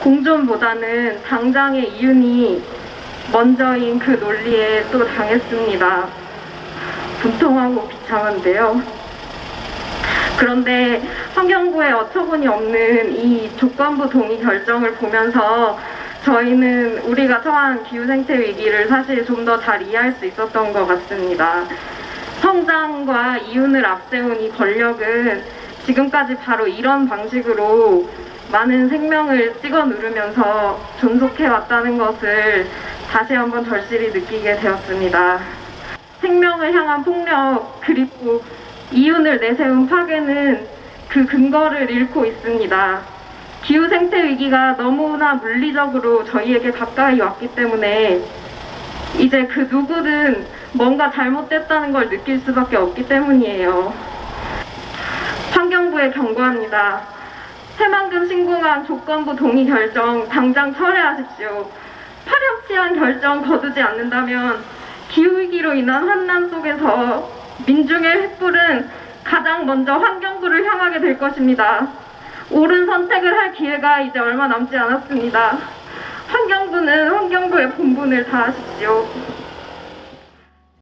공존보다는 당장의 이윤이 먼저인 그 논리에 또 당했습니다. 분통하고 비참한데요. 그런데 환경부의 어처구니 없는 이 조건부 동의 결정을 보면서 저희는 우리가 처한 기후생태 위기를 사실 좀 더 잘 이해할 수 있었던 것 같습니다. 성장과 이윤을 앞세운 이 권력은 지금까지 바로 이런 방식으로 많은 생명을 찍어 누르면서 존속해 왔다는 것을 다시 한번 절실히 느끼게 되었습니다. 생명을 향한 폭력 그리고 이윤을 내세운 파괴는 그 근거를 잃고 있습니다. 기후 생태 위기가 너무나 물리적으로 저희에게 가까이 왔기 때문에 이제 그 누구든 뭔가 잘못됐다는 걸 느낄 수밖에 없기 때문이에요. 환경부에 경고합니다. 새만금 신공항 조건부 동의 결정 당장 철회하십시오. 파렴치한 결정 거두지 않는다면 기후위기로 인한 환난 속에서 민중의 횃불은 가장 먼저 환경부를 향하게 될 것입니다. 옳은 선택을 할 기회가 이제 얼마 남지 않았습니다. 환경부는 환경부의 본분을 다하십시오.